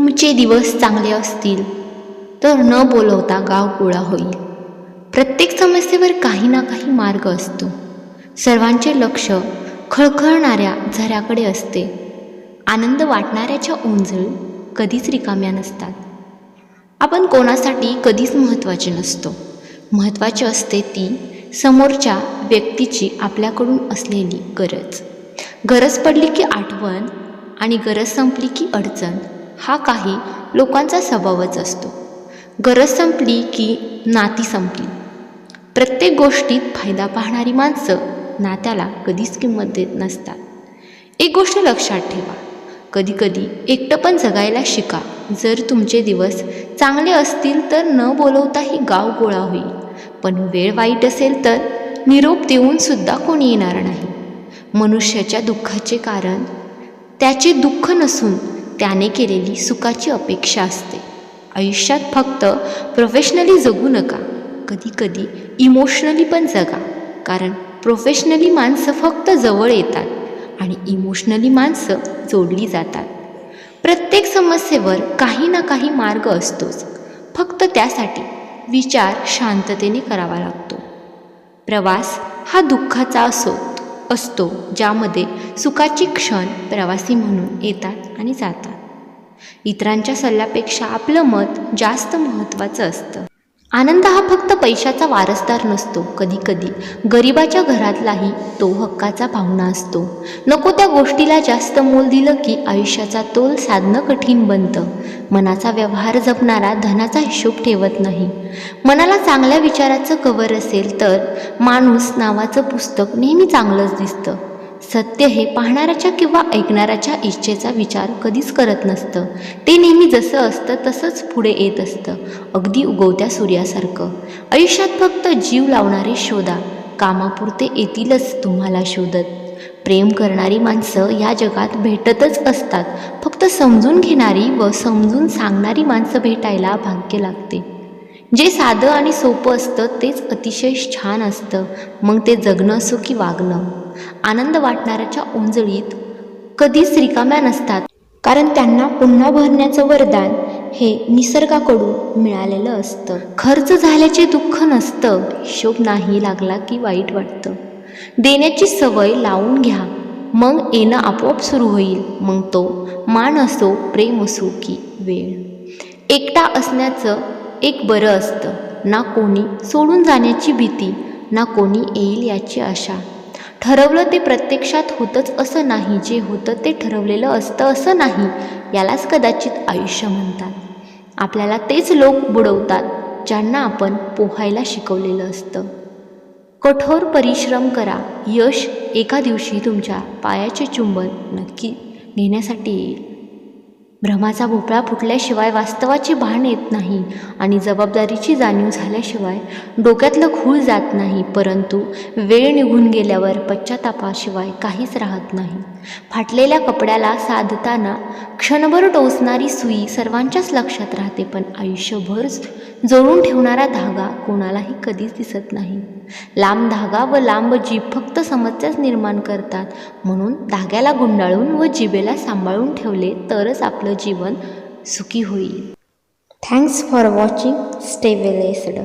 तुमचे दिवस चांगले असतील तर न बोलवता गाव गोळा होईल. प्रत्येक समस्येवर काही ना काही मार्ग असतो. सर्वांचे लक्ष खळखळणाऱ्या झऱ्याकडे असते. आनंद वाटणाऱ्याच्या ओंजळ कधीच रिकाम्या नसतात. आपण कोणासाठी कधीच महत्त्वाचे नसतो. महत्त्वाचे असते ती समोरच्या व्यक्तीची आपल्याकडून असलेली गरज. गरज पडली की आठवण आणि गरज संपली की अडचण. हा काही लोकांचा स्वभावच असतो. गरज संपली की नाती संपली. प्रत्येक गोष्टीत फायदा पाहणारी माणसं नात्याला कधीच किंमत देत नसतात. एक गोष्ट लक्षात ठेवा. कधीकधी एकटं पण जगायला शिका. जर तुमचे दिवस चांगले असतील तर न बोलवताही गाव गोळा होईल. पण वेळ वाईट असेल तर निरोप देऊन सुद्धा कोणी येणार नाही. मनुष्याच्या दुःखाचे कारण त्याचे दुःख नसून त्याने केलेली सुखाची अपेक्षा असते. आयुष्यात फक्त प्रोफेशनली जगू नका. कधीकधी इमोशनली पण जगा. कारण प्रोफेशनली माणसं फक्त जवळ येतात आणि इमोशनली माणसं जोडली जातात. प्रत्येक समस्येवर काही ना काही मार्ग असतोच. फक्त त्यासाठी विचार शांततेने करावा लागतो. प्रवास हा दुःखाचा असो असतो ज्यामध्ये सुखाची क्षण प्रवासी म्हणून येतात आणि जातात. इतरांच्या सल्ल्यापेक्षा आपलं मत जास्त महत्त्वाचं असतं. आनंद हा फक्त पैशाचा वारसदार नसतो कधीकधी. गरिबाच्या घरातलाही तो हक्काचा पाहुणा असतो. नको त्या गोष्टीला जास्त मोल दिलं की आयुष्याचा तोल साधणं कठीण बनतं. मनाचा व्यवहार जपणारा धनाचा हिशोब ठेवत नाही. मनाला चांगल्या विचाराचं कवर असेल तर माणूस नावाचं पुस्तक नेहमी चांगलंच दिसतं. सत्य हे पाहणाऱ्याच्या किंवा ऐकणाऱ्याच्या इच्छेचा विचार कधीच करत नसतं. ते नेहमी जसं असतं तसंच पुढे येत असतं. अगदी उगवत्या सूर्यासारखं. आयुष्यात फक्त जीव लावणारे शोधा. कामापुरते येतीलच तुम्हाला शोधत. प्रेम करणारी माणसं या जगात भेटतच असतात. फक्त समजून घेणारी व समजून सांगणारी माणसं भेटायला भाग्य लागते. जे साधं आणि सोपं असतं तेच अतिशय छान असतं. मग ते जगणं असो की वागणं. आनंद वाटणाऱ्याच्या ओंजळीत कधीच रिकाम्या नसतात. कारण त्यांना पुन्हा भरण्याचं वरदान हे निसर्गाकडून मिळालेलं असतं. खर्च झाल्याचे दुःख नसतं. हिशोब नाही लागला की वाईट वाटतं. देण्याची सवय लावून घ्या. मग येणं आपोआप सुरू होईल. मग तो मान असो प्रेम असो की वेळ. एकटा असण्याचं एक बरं असतं. ना कोणी सोडून जाण्याची भीती ना कोणी येईल याची आशा. ठरवलं ते प्रत्यक्षात होतंच असं नाही. जे होतं ते ठरवलेलं असतं असं नाही यालाच कदाचित आयुष्य म्हणतात. आपल्याला तेच लोक बुडवतात ज्यांना आपण पोहायला शिकवलेलं असतं. कठोर परिश्रम करा. यश एका दिवशी तुमच्या पायाचे चुंबन नक्की घेण्यासाठी येईल. भ्रमाचा भोपळा फुटल्याशिवाय वास्तवाची भान येत नाही आणि जबाबदारीची जाणीव झाल्याशिवाय डोक्यातलं खूळ जात नाही परंतु वेळ निघून गेल्यावर पश्चातापाशिवाय काहीच राहत नाही. फाटलेल्या कपड्याला साधताना क्षणभर टोचणारी सुई सर्वांच्याच लक्षात राहते पण आयुष्यभर जोडून ठेवणारा धागा कोणालाही कधीच दिसत नाही. लांब धागा व लांब जीभ फक्त समस्याच निर्माण करतात म्हणून धाग्याला गुंडाळून व जिभेला सांभाळून ठेवले तरच आपलं आपलं जीवन सुखी होईल. Thanks for watching stay blessed